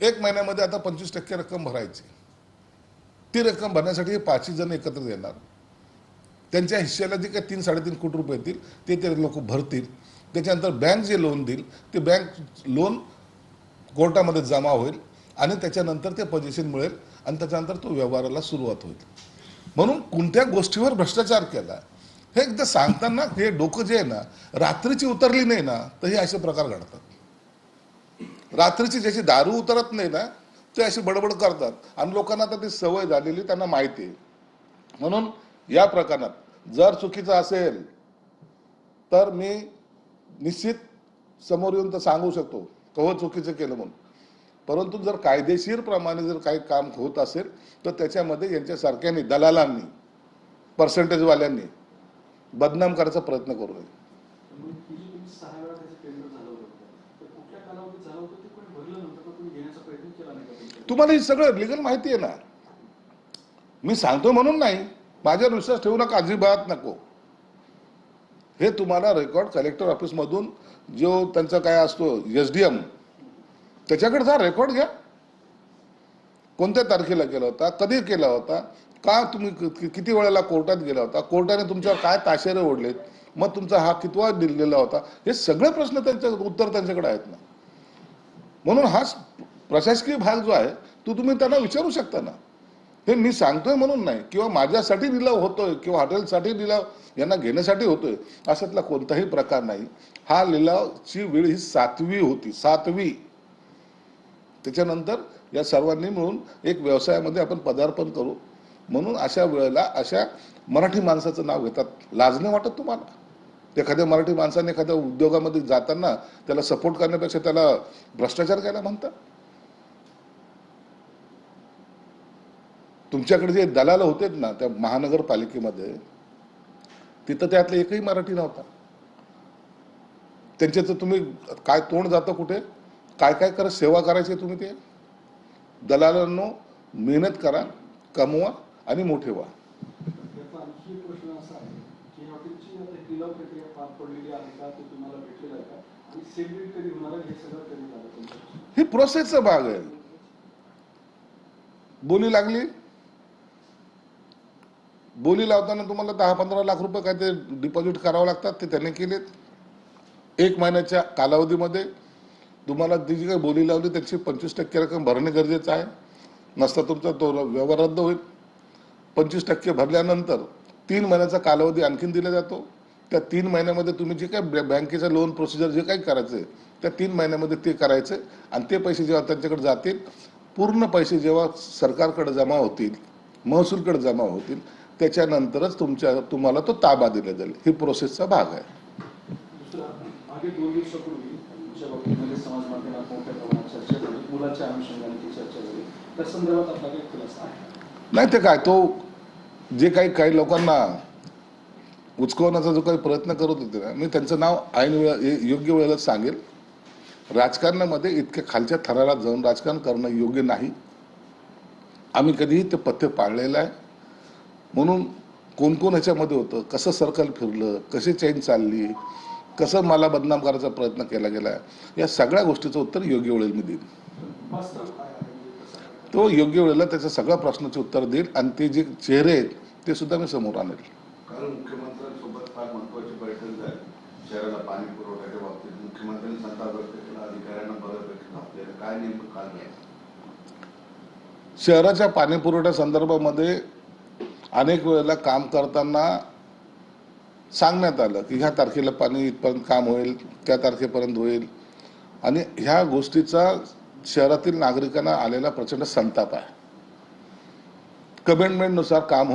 एक महिन्यामध्ये आता पंचवीस टक्के रक्कम भरायची. ती रक्कम भरण्यासाठी हे पाचही जण एकत्र येणार. त्यांच्या हिश्श्याला जे काही तीन साडेतीन कोटी रुपये येतील ते ते लोक भरतील. त्याच्यानंतर बँक जे लोन देईल ते बँक लोन कोर्टामध्ये जमा होईल आणि त्याच्यानंतर ते पजेशन मिळेल आणि त्याच्यानंतर तो व्यवहाराला सुरुवात होईल. म्हणून कोणत्या गोष्टीवर भ्रष्टाचार केला हे एकदा सांगताना हे डोकं जे आहे ना रात्रीची उतरली नाही ना तर हे असे प्रकार घडतात. रात्रीची ज्याची दारू उतरत नाही ना ते अशी बडबड करतात. आणि लोकांना आता ती सवय झालेली त्यांना माहिती आहे. म्हणून या प्रकरणात जर चुकीचं असेल तर मी निश्चित समोर येऊन तर सांगू शकतो कहो चुकीचं केलं म्हणून. परंतु जर कायदेशीर प्रमाणे जर काही काम होत असेल तर त्याच्यामध्ये यांच्यासारख्यांनी दलालांनी पर्सेंटेजवाल्यांनी बदनाम करायचा प्रयत्न करू नये. तुम्हाला हे सगळं लिगल माहिती आहे ना. मी सांगतो म्हणून नाही. माझ्या विश्वास ठेवू नका अजिबात नको. हे तुम्हाला रेकॉर्ड कलेक्टर ऑफिसमधून जो त्यांचा काय असतो एस डी एम त्याच्याकडे जा रेकॉर्ड घ्या. कोणत्या तारखेला केला होता कधी केला होता का तुम्ही किती वेळेला कोर्टात गेला होता कोर्टाने तुमच्यावर काय ताशेरे ओढलेत मग तुमचा हा कितवा दिलेला होता? हे सगळे प्रश्न त्यांच्या उत्तर त्यांच्याकडे आहेत ना. म्हणून हा प्रशासकीय भाग जो आहे तो तुम्ही त्यांना विचारू शकता ना. हे मी सांगतोय म्हणून नाही किंवा माझ्यासाठी लिलाव होतोय किंवा हॉटेलसाठी लिलाव यांना घेण्यासाठी होतोय अशातला कोणताही प्रकार नाही. हा लिलावची वेळ ही सातवी होती सातवी. त्याच्यानंतर या सर्वांनी मिळून एक व्यवसायामध्ये आपण पदार्पण करू. म्हणून अशा वेळेला अशा मराठी माणसाचं नाव घेतात. लाजणे वाटत तुम्हाला? एखाद्या मराठी माणसाने एखाद्या उद्योगामध्ये जाताना त्याला सपोर्ट करण्यापेक्षा त्याला भ्रष्टाचार करायला म्हणतात? तुमच्याकडे जे दलाल होते ना त्या महानगरपालिकेमध्ये तिथं त्यातला एकही मराठी नव्हता. त्यांच्याचं तुम्ही काय तोंड जातं कुठे? काय काय करत सेवा करायची तुम्ही ते? दलालांनो मेहनत करा कमवा आणि मोठे व्हा याचा आणखी एक प्रश्न असा आहे की आता प्रक्रिया पार पडलेली आहे. का ते तुम्हाला भेटलेलं आहे का? आणि सेल कधी होणार हे सगळं कधी झालं ही प्रोसेसचा भाग आहे. बोली लागली? बोली लावताना तुम्हाला दहा पंधरा लाख रुपये काय ते डिपॉझिट करावं लागतात ते त्यांनी केलेत. एक महिन्याच्या कालावधीमध्ये तुम्हाला ती जी काही बोली लावली त्याची पंचवीस टक्के रक्कम भरणे गरजेचं आहे. नसता तुमचा तो व्यवहार रद्द होईल. पंचवीस टक्के भरल्यानंतर तीन महिन्याचा कालावधी आणखीन दिला जातो. त्या तीन महिन्यामध्ये तुम्ही जे काही बँकेचं लोन प्रोसिजर जे काही करायचं आहे त्या तीन महिन्यामध्ये ते करायचं आणि ते पैसे जेव्हा त्यांच्याकडे जातील पूर्ण पैसे जेव्हा सरकारकडे जमा होतील महसूलकडे जमा होतील त्याच्यानंतरच तुमच्या तुम्हाला तो ताबा दिला जाईल. ही प्रोसेसचा भाग आहे? नाही ते काय? तो जे काही काही लोकांना उचकवण्याचा जो काही प्रयत्न करत होते ना मी त्यांचं नाव ऐन वेळा योग्य वेळेला सांगेल. राजकारणामध्ये इतक्या खालच्या थराला जाऊन राजकारण करणं योग्य नाही. आम्ही कधीही ते पथ्य पाळलेलं आहे. म्हणून कोण कोण ह्याच्यामध्ये होतं? कसं सर्कल फिरलं? कशी चेन चालली? कसं मला बदनाम करायचा प्रयत्न केला गेला? या सगळ्या गोष्टीचं उत्तर योग्य वेळेला मी देईन वास्तव काय आहे म्हणजे कसं आहे? तो योग्य वेळेला त्याच्या सगळ्या प्रश्नाचे उत्तर देईल आणि ते जे चेहरे आहेत ते सुद्धा मी समोर आणेल. काल मुख्यमंत्र्यांसोबत फार महत्वाची बैठक झाली. शहराला पाणी पुरवठ्याच्या बाबतीत मुख्यमंत्र्यांनी संताप व्यक्त केला अधिकाऱ्यांना बऱ्यापैकी आपल्याला काय नेमकं काल झालं शहराच्या पाणी पुरवठ्या संदर्भामध्ये अनेक वेळेला काम करताना सांगण्यात आलं की ह्या तारखेला पाणी इथपर्यंत काम होईल त्या तारखेपर्यंत होईल. आणि ह्या गोष्टीचा शहरातील नागरिकांना आलेला प्रचंड संताप आहे. कमेंटमेंटनुसार काम हो